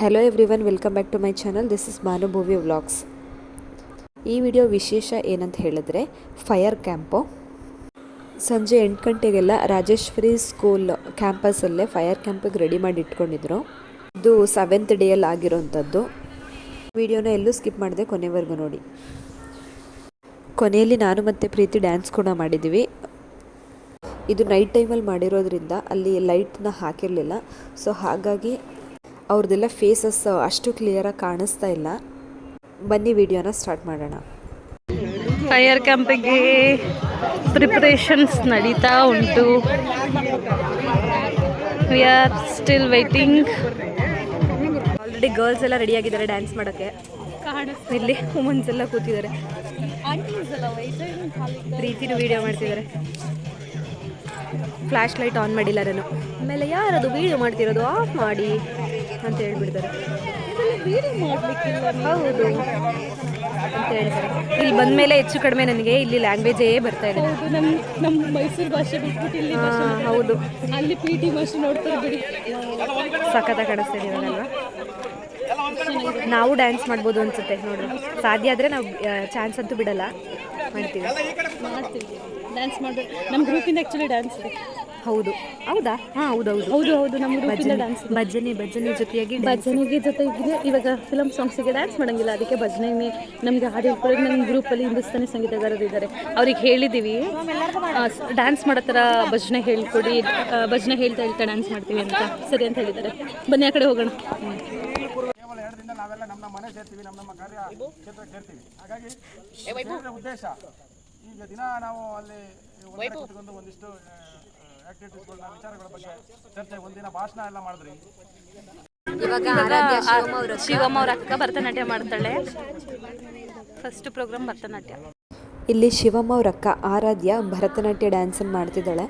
Hello every one welcome back to my channel this is Manubhuvi vlogs ಈ video ವಿಶೇಷ ಏನಂತ ಹೇಳಿದ್ರೆ fire camp ಸಂಜೆ ಎಂಟು ಗಂಟೆಗೆಲ್ಲ ರಾಜೇಶ್ವರಿ ಸ್ಕೂಲ್ ಕ್ಯಾಂಪಸಲ್ಲೇ ಫೈರ್ ಕ್ಯಾಂಪಿಗೆ ರೆಡಿ ಮಾಡಿ ಇಟ್ಕೊಂಡಿದ್ರು. ಇದು ಸೆವೆಂತ್ ಡೇಯಲ್ಲಿ ಆಗಿರೋಂಥದ್ದು. ವಿಡಿಯೋನ ಎಲ್ಲೂ ಸ್ಕಿಪ್ ಮಾಡಿದೆ ಕೊನೆವರೆಗೂ ನೋಡಿ. ಕೊನೆಯಲ್ಲಿ ನಾನು ಮತ್ತು ಪ್ರೀತಿ ಡ್ಯಾನ್ಸ್ ಕೂಡ ಮಾಡಿದ್ದೀವಿ ಇದು ನೈಟ್ ಟೈಮಲ್ಲಿ ಮಾಡಿರೋದ್ರಿಂದ ಅಲ್ಲಿ ಲೈಟ್ನ ಹಾಕಿರಲಿಲ್ಲ. ಸೊ ಹಾಗಾಗಿ ಅವ್ರದ್ದೆಲ್ಲ ಫೇಸಸ್ ಅಷ್ಟು ಕ್ಲಿಯರಾಗಿ ಕಾಣಿಸ್ತಾ ಇಲ್ಲ. ಬನ್ನಿ ವಿಡಿಯೋನ ಸ್ಟಾರ್ಟ್ ಮಾಡೋಣ. ಫೈರ್ ಕ್ಯಾಂಪಿಗೆ ಪ್ರಿಪ್ರೇಷನ್ಸ್ ನಡೀತಾ ಉಂಟು. We are still waiting already girls ಎಲ್ಲ ರೆಡಿ ಆಗಿದ್ದಾರೆ ಡ್ಯಾನ್ಸ್ ಮಾಡೋಕ್ಕೆ. ಇಲ್ಲಿ ವುಮನ್ಸ್ ಎಲ್ಲ ಕೂತಿದ್ದಾರೆ. ಪ್ರೀತಿನೂ ವಿಡಿಯೋ ಮಾಡ್ತಿದ್ದಾರೆ. ಫ್ಲ್ಯಾಶ್ ಲೈಟ್ ಆನ್ ಮಾಡಿಲ್ಲ ನಾನು. ಆಮೇಲೆ ಯಾರದು ವೀಡಿಯೋ ಮಾಡ್ತಿರೋದು? ಆಫ್ ಮಾಡಿ. ಅಂತ ಹೇಳ್ಬಿಡ್ತಾರೆ. ಹೌದು. ಅಂತ ಹೇಳ್ತಾರೆ. ಇಲ್ಲಿ ಬಂದಮೇಲೆ ಹೆಚ್ಚು ಕಡಿಮೆ ನನಗೆ ಇಲ್ಲಿ ಲ್ಯಾಂಗ್ವೇಜೇ ಬರ್ತಾ ಇದೆ ನಮ್ಮ ನಮ್ಮ ಮೈಸೂರು ಭಾಷೆ ಬಿಟ್ಬಿಟ್ಟು ಇಲ್ಲಿ ಹಾ, ಹೌದು. ಅಲ್ಲಿ ಪಿ ಟಿ ಭಾಷೆ ನೋಡ್ತಾರೆ ಬಿಡಿ. ಸಖತ್ತ ಕಾಣಿಸ್ತಾ ಇದೀವಲ್ವಾ ನಾವು ಡ್ಯಾನ್ಸ್ ಮಾಡ್ಬೋದು ಅನ್ಸುತ್ತೆ ನೋಡಿ ಸಾಧ್ಯ ಆದರೆ ನಾವು ಚಾನ್ಸ್ ಅಂತೂ ಬಿಡಲ್ಲ. ಮಾಡ್ತೀವಿ. ಮಾಡ್ತೀವಿ. ಡ್ಯಾನ್ಸ್ ಮಾಡಿ ನಮ್ಮ ಗ್ರೂಪಿಂದ ಆ್ಯಕ್ಚುಲಿ ಡ್ಯಾನ್ಸ್ ಇದೆ. ಹೌದು. ಹೌದಾ? ಹಾಂ ಹೌದು ಹೌದು. ಹೌದು ಹೌದು. ನಮ್ಗೆ ಭಜನೆ ಡ್ಯಾನ್ಸ್ ಭಜನೆ ಭಜನೆ ಜೊತೆಯಾಗಿ ಭಜನೆಗೆ ಜೊತೆಗೆ ಇವಾಗ ಫಿಲಮ್ ಸಾಂಗ್ಸಿಗೆ ಡ್ಯಾನ್ಸ್ ಮಾಡಂಗಿಲ್ಲ. ಅದಕ್ಕೆ ಭಜನೆ ನಮಗೆ ಹಾಡು ಹೇಳ್ಕೊಳ್ಳೋದು ಗ್ರೂಪ್ ಗ್ರೂಪಲ್ಲಿ ಹಿಂದೂಸ್ತಾನಿ ಸಂಗೀತಗಾರರು ಇದ್ದಾರೆ. ಅವ್ರಿಗೆ ಹೇಳಿದ್ದೀವಿ ಡ್ಯಾನ್ಸ್ ಮಾಡೋ ಥರ ಭಜನೆ ಹೇಳ್ಕೊಡಿ. ಭಜನೆ ಹೇಳ್ತಾ ಹೇಳ್ತಾ ಡ್ಯಾನ್ಸ್ ಮಾಡ್ತೀವಿ ಅಂತ. ಸರಿ ಅಂತ ಹೇಳಿದ್ದಾರೆ. ಬನ್ನಿ ಆ ಕಡೆ ಹೋಗೋಣ. ಕೇವಲ ಎರಡು ದಿನ ನಾವೆಲ್ಲ ನಮ್ಮ ನಮ್ಮ ಮನೆ ಸೇರ್ತೀವಿ ನಮ್ಮ ನಮ್ಮ ಕಾರ್ಯ ಕ್ಷೇತ್ರಕ್ಕೆ ಸೇರ್ತೀವಿ. ಹಾಗಾಗಿ ಉದ್ದೇಶ. ಈಗ ದಿನ ನಾವು ಅಲ್ಲಿ ಒಂದೇ ಒಂದಿಷ್ಟು ಆಕ್ಟಿವಿಟೀಸ್ಗಳನ್ನ ವಿಚಾರಗಳ ಬಗ್ಗೆ ಚರ್ಚೆ ಒಂದಿನ ಭಾಷಣ ಎಲ್ಲ ಮಾಡಿದ್ರಿ. ಶಿವಮ್ಮ ಅವ್ರ ಅಕ್ಕ ಭರತನಾಟ್ಯ ಮಾಡ್ತಾಳೆ. First program Bharatanatyam. ಇಲ್ಲಿ ಶಿವಮ್ಮ ಅವ್ರ ಅಕ್ಕ ಆರಾಧ್ಯ ಭರತನಾಟ್ಯ ಡ್ಯಾನ್ಸನ್ನು ಮಾಡ್ತಿದ್ದಾಳೆ.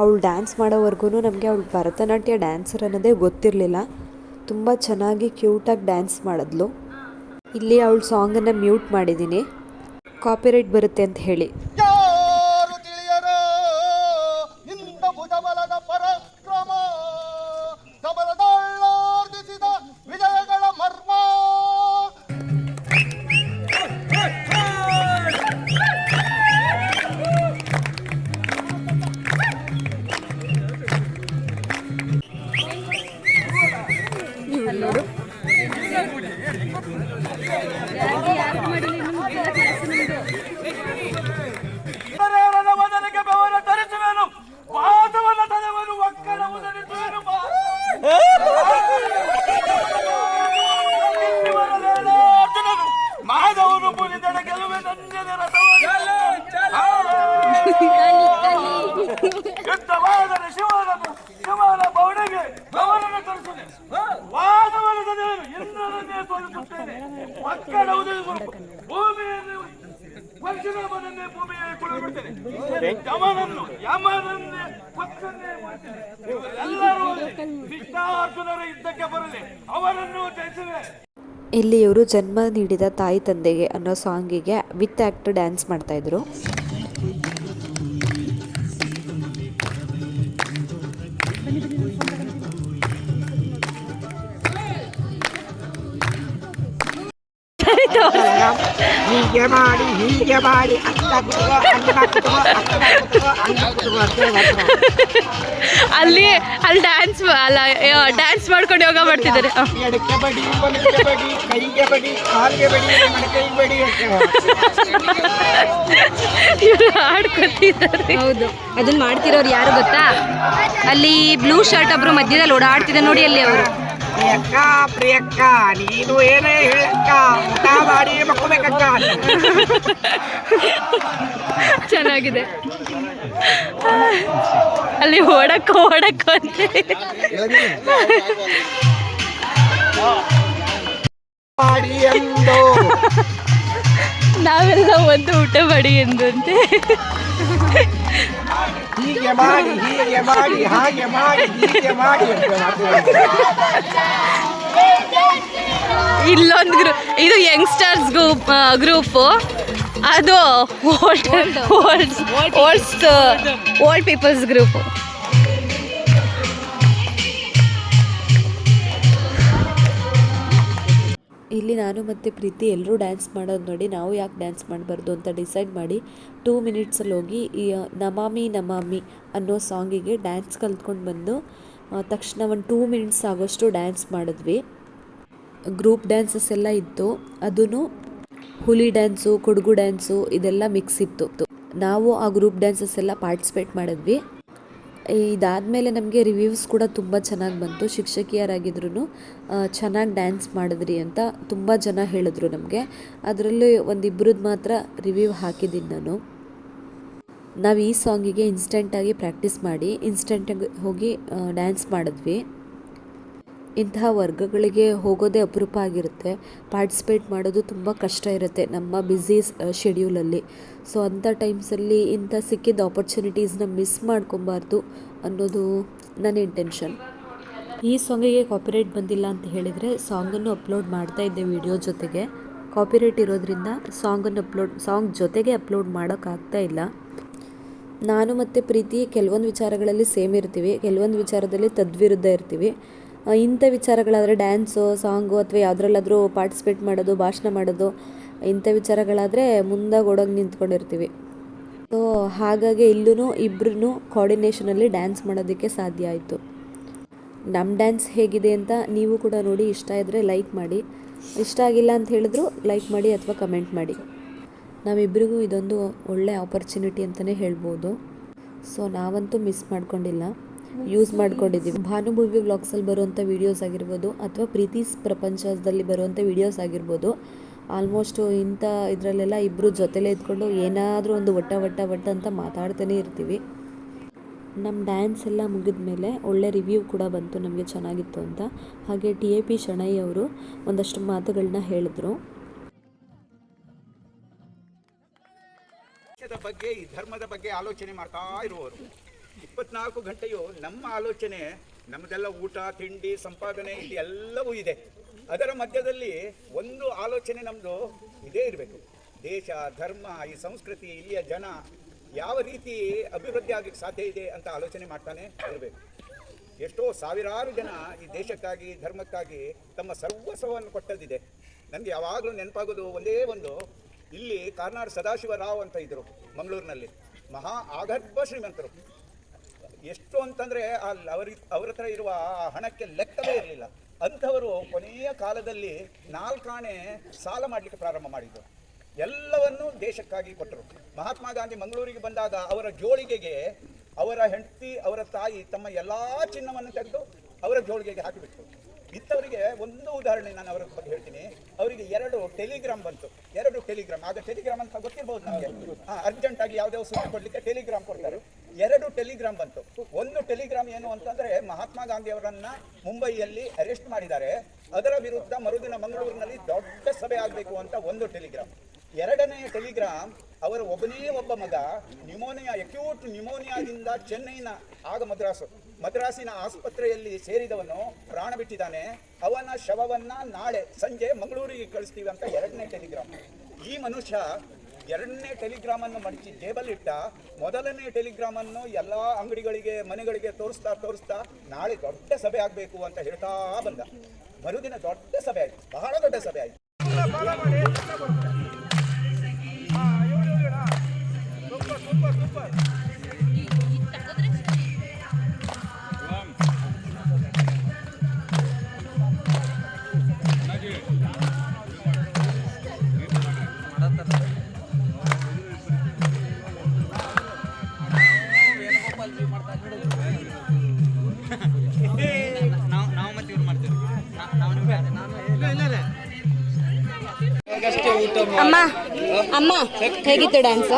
ಅವಳು ಡ್ಯಾನ್ಸ್ ಮಾಡೋವರೆಗೂ ನಮಗೆ ಅವಳು ಭರತನಾಟ್ಯ ಡ್ಯಾನ್ಸರ್ ಅನ್ನೋದೇ ಗೊತ್ತಿರಲಿಲ್ಲ. ತುಂಬ ಚೆನ್ನಾಗಿ ಕ್ಯೂಟಾಗಿ ಡ್ಯಾನ್ಸ್ ಮಾಡಿದ್ಲು. ಇಲ್ಲಿ ಅವಳು ಸಾಂಗನ್ನು ಮ್ಯೂಟ್ ಮಾಡಿದ್ದೀನಿ. ಕಾಪಿರೈಟ್ ಬರುತ್ತೆ ಅಂತ ಹೇಳಿ. 我他妈的 ಭೂಮಿಯನ್ನು ಪರಶುರಾಮನನ್ನೇ ಭೂಮಿಯ ಕುಳಿಬಿಡ್ತೇನೆ ಯಮನನ್ನು, ಯಮನನ್ನೇ ಪಕ್ಕನ್ನೇ ಮಾಡ್ತೇನೆ. ಎಲ್ಲರೂ ಕೃಷ್ಣಾರ್ಜುನರ ಯುದ್ಧಕ್ಕೆ ಬರಲಿ. ಅವರನ್ನು ಜಯಿಸಿದೆ ಇಲ್ಲಿ ಇವರು ಜನ್ಮ ನೀಡಿದ ತಾಯಿ ತಂದೆಗೆ ಅನ್ನೋ ಸಾಂಗಿಗೆ ವಿತ್ ಆ್ಯಕ್ಟ್ ಡ್ಯಾನ್ಸ್ ಮಾಡ್ತಾಯಿದ್ರು ಹೀಗೆ ಮಾಡಿ ಹೀಗೆ ಮಾಡಿ. ಅಲ್ಲಿ ಅಲ್ಲಿ ಡ್ಯಾನ್ಸ್ ಅಲ್ಲ ಡ್ಯಾನ್ಸ್ ಮಾಡ್ಕೊಂಡು ಯೋಗ ಮಾಡ್ತಿದ್ದಾರೆ. ಆ. ಎಡಕ್ಕೆ ಬಡಿ ಬಲಕ್ಕೆ ಬಡಿ ಕೈಗೆ ಬಡಿ ಕಾಲಿಗೆ ಬಡಿ ಮಡಕೈ ಬಡಿ ಅಂತ ಇವ್ರು ಹೌದು. ಅದನ್ನ ಮಾಡ್ತಿರೋರು ಯಾರು ಗೊತ್ತಾ? ಅಲ್ಲಿ ಬ್ಲೂ ಶರ್ಟ್ ಒಬ್ರು ಮಧ್ಯದಲ್ಲಿ ಓಡಾಡ್ತಿದ್ದಾರೆ ನೋಡಿ ಅಲ್ಲಿ ಅವರು. ಪ್ರಿಯಕ್ಕ ಪ್ರಿಯಕ್ಕ ನೀನು ಏನೇ ಹೇಳಕ್ಕ ಊಟ ಮಾಡಿ ಮಕ್ಕಬೇಕಕ್ಕ ಚೆನ್ನಾಗಿದೆ. ಅಲ್ಲಿ ಓಡಕ್ಕೋ ಓಡಕ್ಕೋ ಅಂತ ನಾವೆಲ್ಲ ಒಂದು ಊಟ ಮಾಡಿ ಎಂದಂತೆ ಹೀಗೆ ಮಾಡಿ ಹೀಗೆ ಮಾಡಿ ಹಾಗೆ ಮಾಡಿ ಹೀಗೆ ಮಾಡಿ ಅಂತ. ಇಲ್ಲೊಂದು ಗ್ರೂಪ್ ಇದು ಯಂಗ್ಸ್ಟರ್ಸ್ ಗ್ರೂಪ್ ಗ್ರೂಪು ಅದು old old olds old peoples group ಇಲ್ಲಿ ನಾನು ಮತ್ತು ಪ್ರೀತಿ ಎಲ್ಲರೂ ಡ್ಯಾನ್ಸ್ ಮಾಡೋದು ನೋಡಿ, ನಾವು ಯಾಕೆ ಡ್ಯಾನ್ಸ್ ಮಾಡಬಾರ್ದು ಅಂತ ಡಿಸೈಡ್ ಮಾಡಿ ಟೂ ಮಿನಿಟ್ಸಲ್ಲಿ ಹೋಗಿ ಈ ನಮಾಮಿ ನಮಾಮಿ ಅನ್ನೋ ಸಾಂಗಿಗೆ ಡ್ಯಾನ್ಸ್ ಕಲ್ತ್ಕೊಂಡು ಬಂದು ತಕ್ಷಣ ಒಂದು ಟೂ ಮಿನಿಟ್ಸ್ ಆಗೋಷ್ಟು ಡ್ಯಾನ್ಸ್ ಮಾಡಿದ್ವಿ. ಗ್ರೂಪ್ ಡ್ಯಾನ್ಸಸ್ ಎಲ್ಲ ಇತ್ತು. ಅದೂ ಹುಲಿ ಡ್ಯಾನ್ಸು ಕೊಡಗು ಡ್ಯಾನ್ಸು ಇದೆಲ್ಲ ಮಿಕ್ಸ್ ಇತ್ತು. ನಾವು ಆ ಗ್ರೂಪ್ ಡ್ಯಾನ್ಸಸ್ ಎಲ್ಲ ಪಾರ್ಟಿಸಿಪೇಟ್ ಮಾಡಿದ್ವಿ. ಇದಾದಮೇಲೆ ನಮಗೆ ರಿವ್ಯೂಸ್ ಕೂಡ ತುಂಬ ಚೆನ್ನಾಗಿ ಬಂತು. ಶಿಕ್ಷಕಿಯರಾಗಿದ್ರು ಚೆನ್ನಾಗಿ ಡ್ಯಾನ್ಸ್ ಮಾಡಿದ್ರಿ ಅಂತ ತುಂಬ ಜನ ಹೇಳಿದ್ರು ನಮಗೆ. ಅದರಲ್ಲಿ ಒಂದಿಬ್ಬರದ್ದು ಮಾತ್ರ ರಿವ್ಯೂ ಹಾಕಿದ್ದೀನಿ ನಾನು. ನಾವು ಈ ಸಾಂಗಿಗೆ ಇನ್ಸ್ಟೆಂಟಾಗಿ ಪ್ರಾಕ್ಟೀಸ್ ಮಾಡಿ ಇನ್ಸ್ಟೆಂಟಾಗಿ ಹೋಗಿ ಡ್ಯಾನ್ಸ್ ಮಾಡಿದ್ವಿ. ಇಂತಹ ವರ್ಗಗಳಿಗೆ ಹೋಗೋದೇ ಅಪರೂಪ ಆಗಿರುತ್ತೆ ಪಾರ್ಟಿಸಿಪೇಟ್ ಮಾಡೋದು ತುಂಬ ಕಷ್ಟ ಇರುತ್ತೆ ನಮ್ಮ ಬ್ಯುಸಿ ಶೆಡ್ಯೂಲಲ್ಲಿ ಸೊ ಅಂಥ ಟೈಮ್ಸಲ್ಲಿ ಇಂಥ ಸಿಕ್ಕಿದ ಆಪರ್ಚುನಿಟೀಸ್ನ ಮಿಸ್ ಮಾಡ್ಕೊಬಾರ್ದು ಅನ್ನೋದು ನನ್ನ ಇಂಟೆನ್ಷನ್ ಈ ಸಾಂಗಿಗೆ ಕಾಪಿರೈಟ್ ಬಂದಿಲ್ಲ ಅಂತ ಹೇಳಿದರೆ ಸಾಂಗನ್ನು ಅಪ್ಲೋಡ್ ಮಾಡ್ತಾ ಇದ್ದೆ ವಿಡಿಯೋ ಜೊತೆಗೆ. ಕಾಪಿರೈಟ್ ಇರೋದ್ರಿಂದ ಸಾಂಗನ್ನು ಅಪ್ಲೋಡ್ ಸಾಂಗ್ ಜೊತೆಗೆ ಅಪ್ಲೋಡ್ ಮಾಡೋಕ್ಕಾಗ್ತಾ ಇಲ್ಲ. ನಾನು ಮತ್ತು ಪ್ರೀತಿ ಕೆಲವೊಂದು ವಿಚಾರಗಳಲ್ಲಿ ಸೇಮ್ ಇರ್ತೀವಿ. ಕೆಲವೊಂದು ವಿಚಾರದಲ್ಲಿ ತದ್ವಿರುದ್ಧ ಇರ್ತೀವಿ. ಇಂಥ ವಿಚಾರಗಳಾದರೆ ಡ್ಯಾನ್ಸು, ಸಾಂಗು ಅಥವಾ ಯಾವುದ್ರಲ್ಲಾದರೂ ಪಾರ್ಟಿಸಿಪೇಟ್ ಮಾಡೋದು, ಭಾಷಣ ಮಾಡೋದು, ಇಂಥ ವಿಚಾರಗಳಾದರೆ ಮುಂದಾಗಿ ಓಡೋಗಿ ನಿಂತ್ಕೊಂಡಿರ್ತೀವಿ. ಸೊ ಹಾಗಾಗಿ ಇಲ್ಲೂ ಇಬ್ಬರೂ ಕೋಆರ್ಡಿನೇಷನಲ್ಲಿ ಡ್ಯಾನ್ಸ್ ಮಾಡೋದಕ್ಕೆ ಸಾಧ್ಯ ಆಯಿತು. ನಮ್ಮ ಡ್ಯಾನ್ಸ್ ಹೇಗಿದೆ ಅಂತ ನೀವು ಕೂಡ ನೋಡಿ ಇಷ್ಟ ಇದ್ದರೆ ಲೈಕ್ ಮಾಡಿ. ಇಷ್ಟ ಆಗಿಲ್ಲ ಅಂತ ಹೇಳಿದ್ರು ಲೈಕ್ ಮಾಡಿ ಅಥವಾ ಕಮೆಂಟ್ ಮಾಡಿ. ನಾವಿಬ್ಬರಿಗೂ ಇದೊಂದು ಒಳ್ಳೆ ಆಪರ್ಚುನಿಟಿ ಅಂತಲೇ ಹೇಳ್ಬೋದು. ಸೊ ನಾವಂತೂ ಮಿಸ್ ಮಾಡ್ಕೊಂಡಿಲ್ಲ. ಯೂಸ್ ಮಾಡ್ಕೊಂಡಿದ್ದೀವಿ. ಭಾನುಭೂವಿ ವ್ಲಾಗ್ಸಲ್ಲಿ ಬರುವಂಥ ವೀಡಿಯೋಸ್ ಆಗಿರ್ಬೋದು ಅಥವಾ ಪ್ರೀತಿ ಪ್ರಪಂಚದಲ್ಲಿ ಬರುವಂಥ ವೀಡಿಯೋಸ್ ಆಗಿರ್ಬೋದು ಆಲ್ಮೋಸ್ಟು ಇಂಥ ಇದರಲ್ಲೆಲ್ಲ ಇಬ್ಬರು ಜೊತೆಲೇ ಇದ್ಕೊಂಡು ಏನಾದರೂ ಒಂದು ಒಟ್ಟ ಒಟ್ಟ ಒಟ್ಟ ಅಂತ ಮಾತಾಡ್ತಾನೆ ಇರ್ತೀವಿ. ನಮ್ಮ ಡ್ಯಾನ್ಸ್ ಎಲ್ಲ ಮುಗಿದ ಮೇಲೆ ಒಳ್ಳೆ ರಿವ್ಯೂ ಕೂಡ ಬಂತು, ನಮಗೆ ಚೆನ್ನಾಗಿತ್ತು ಅಂತ. ಹಾಗೆ ಟಿ ಎ ಪಿ ಶಣೈ ಅವರು ಒಂದಷ್ಟು ಮಾತುಗಳನ್ನ ಹೇಳಿದ್ರು. ಬಗ್ಗೆ, ಈ ಧರ್ಮದ ಬಗ್ಗೆ ಆಲೋಚನೆ ಮಾಡ್ತಾ ಇರುವವರು. ಇಪ್ಪತ್ನಾಲ್ಕು ಗಂಟೆಯು ನಮ್ಮ ಆಲೋಚನೆ ನಮ್ಮದೆಲ್ಲ ಊಟ, ತಿಂಡಿ, ಸಂಪಾದನೆ ಇಲ್ಲಿ ಎಲ್ಲವೂ ಇದೆ. ಅದರ ಮಧ್ಯದಲ್ಲಿ ಒಂದು ಆಲೋಚನೆ ನಮ್ಮದು ಇದೇ ಇರಬೇಕು. ದೇಶ, ಧರ್ಮ, ಈ ಸಂಸ್ಕೃತಿ, ಇಲ್ಲಿಯ ಜನ ಯಾವ ರೀತಿ ಅಭಿವೃದ್ಧಿ ಆಗಲಿಕ್ಕೆ ಸಾಧ್ಯ ಇದೆ ಅಂತ ಆಲೋಚನೆ ಮಾಡ್ತಾನೆ ಇರಬೇಕು. ಎಷ್ಟೋ ಸಾವಿರಾರು ಜನ ಈ ದೇಶಕ್ಕಾಗಿ, ಧರ್ಮಕ್ಕಾಗಿ ತಮ್ಮ ಸರ್ವಸ್ವವನ್ನು ಕೊಟ್ಟದಿದೆ ನನಗೆ ಯಾವಾಗಲೂ ನೆನಪಾಗೋದು ಒಂದೇ ಒಂದು, ಇಲ್ಲಿ ಕಾರ್ನಾಡ್ ಸದಾಶಿವ ರಾವ್ ಅಂತ ಇದ್ದರು ಮಂಗಳೂರಿನಲ್ಲಿ. ಮಹಾ ಆಗರ್ಭ ಶ್ರೀಮಂತರು. ಎಷ್ಟು ಅಂತಂದರೆ ಅಲ್ಲಿ ಅವರ ಅವ್ರ ಹತ್ರ ಇರುವ ಹಣಕ್ಕೆ ಲೆಕ್ಕವೇ ಇರಲಿಲ್ಲ. ಅಂಥವರು ಕೊನೆಯ ಕಾಲದಲ್ಲಿ ನಾಲ್ಕಾಣೆ ಸಾಲ ಮಾಡಲಿಕ್ಕೆ ಪ್ರಾರಂಭ ಮಾಡಿದರು ಎಲ್ಲವನ್ನೂ ದೇಶಕ್ಕಾಗಿ ಕೊಟ್ಟರು. ಮಹಾತ್ಮ ಗಾಂಧಿ ಮಂಗಳೂರಿಗೆ ಬಂದಾಗ ಅವರ ಜೋಳಿಗೆಗೆ ಅವರ ಹೆಂಡತಿ, ಅವರ ತಾಯಿ ತಮ್ಮ ಎಲ್ಲ ಚಿನ್ನವನ್ನು ತೆಗೆದು ಅವರ ಜೋಳಿಗೆಗೆ ಹಾಕಿಬಿಟ್ರು. ಇಂಥವರಿಗೆ ಒಂದು ಉದಾಹರಣೆ ನಾನು ಅವರ ಬಗ್ಗೆ ಹೇಳ್ತೀನಿ. ಅವರಿಗೆ ಎರಡು ಟೆಲಿಗ್ರಾಮ್ ಬಂತು. ಎರಡು ಟೆಲಿಗ್ರಾಮ್. ಆಗ ಟೆಲಿಗ್ರಾಮ್ ಅಂತ ಗೊತ್ತಿರ್ಬೋದು ನಮಗೆ. ಅರ್ಜೆಂಟ್ ಆಗಿ ಯಾವುದೇ ಸುದ್ದಿ ಕೊಡ್ಲಿಕ್ಕೆ ಟೆಲಿಗ್ರಾಮ್ ಕೊಡ್ತಾರೆ. ಎರಡು ಟೆಲಿಗ್ರಾಮ್ ಬಂತು. ಒಂದು ಟೆಲಿಗ್ರಾಮ್ ಏನು ಅಂತಂದ್ರೆ ಮಹಾತ್ಮ ಗಾಂಧಿ ಅವರನ್ನ ಮುಂಬೈಯಲ್ಲಿ ಅರೆಸ್ಟ್ ಮಾಡಿದ್ದಾರೆ. ಅದರ ವಿರುದ್ಧ ಮರುದಿನ ಮಂಗಳೂರಿನಲ್ಲಿ ದೊಡ್ಡ ಸಭೆ ಆಗಬೇಕು ಅಂತ ಒಂದು ಟೆಲಿಗ್ರಾಮ್. ಎರಡನೆಯ ಟೆಲಿಗ್ರಾಮ್, ಅವರ ಒಬ್ಬನೇ ಒಬ್ಬ ಮಗ, ನ್ಯೂಮೋನಿಯಾ, ಅಕ್ಯೂಟ್ ನ್ಯೂಮೋನಿಯಾದಿಂದ ಚೆನ್ನೈನ ಆಗ ಮದ್ರಾಸು, ಮದ್ರಾಸಿನ ಆಸ್ಪತ್ರೆಯಲ್ಲಿ ಸೇರಿದವನು ಪ್ರಾಣ ಬಿಟ್ಟಿದ್ದಾನೆ. ಅವನ ಶವವನ್ನ ನಾಳೆ ಸಂಜೆ ಮಂಗಳೂರಿಗೆ ಕಳಿಸ್ತೀವಿ ಅಂತ ಎರಡನೇ ಟೆಲಿಗ್ರಾಮ್. ಈ ಮನುಷ್ಯ ಎರಡನೇ ಟೆಲಿಗ್ರಾಮ್ ಅನ್ನು ಮಡಚಿ ಟೇಬಲ್ ಇಟ್ಟ ಮೊದಲನೇ ಟೆಲಿಗ್ರಾಮ್ ಅನ್ನು ಎಲ್ಲಾ ಅಂಗಡಿಗಳಿಗೆ, ಮನೆಗಳಿಗೆ ತೋರಿಸ್ತಾ ತೋರಿಸ್ತಾ ನಾಳೆ ದೊಡ್ಡ ಸಭೆ ಆಗಬೇಕು ಅಂತ ಹೇಳ್ತಾ ಬಂದ. ಮರುದಿನ ದೊಡ್ಡ ಸಭೆ ಆಯ್ತು, ಬಹಳ ದೊಡ್ಡ ಸಭೆ ಆಯ್ತು. ಅಮ್ಮ ಅಮ್ಮ ಹೇಗಿತ್ತು ಡ್ಯಾನ್ಸ್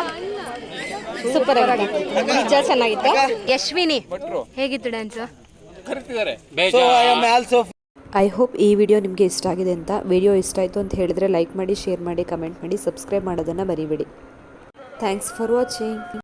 ಸೂಪರ್ ಆಗಿತ್ತು ನಿಜ ಚೆನ್ನಾಗಿತ್ತು. ಯಶ್ವಿನಿ ಹೇಗಿತ್ತು ಡ್ಯಾನ್ಸ್ ಐ ಹೋಪ್ ಈ ವಿಡಿಯೋ ನಿಮಗೆ ಇಷ್ಟ ಆಗಿದೆ ಅಂತ ವಿಡಿಯೋ ಇಷ್ಟ ಆಯಿತು ಅಂತ ಹೇಳಿದ್ರೆ ಲೈಕ್ ಮಾಡಿ ಶೇರ್ ಮಾಡಿ ಕಮೆಂಟ್ ಮಾಡಿ ಸಬ್ಸ್ಕ್ರೈಬ್ ಮಾಡೋದನ್ನು ಮರಿಬೇಡಿ. Thanks for watching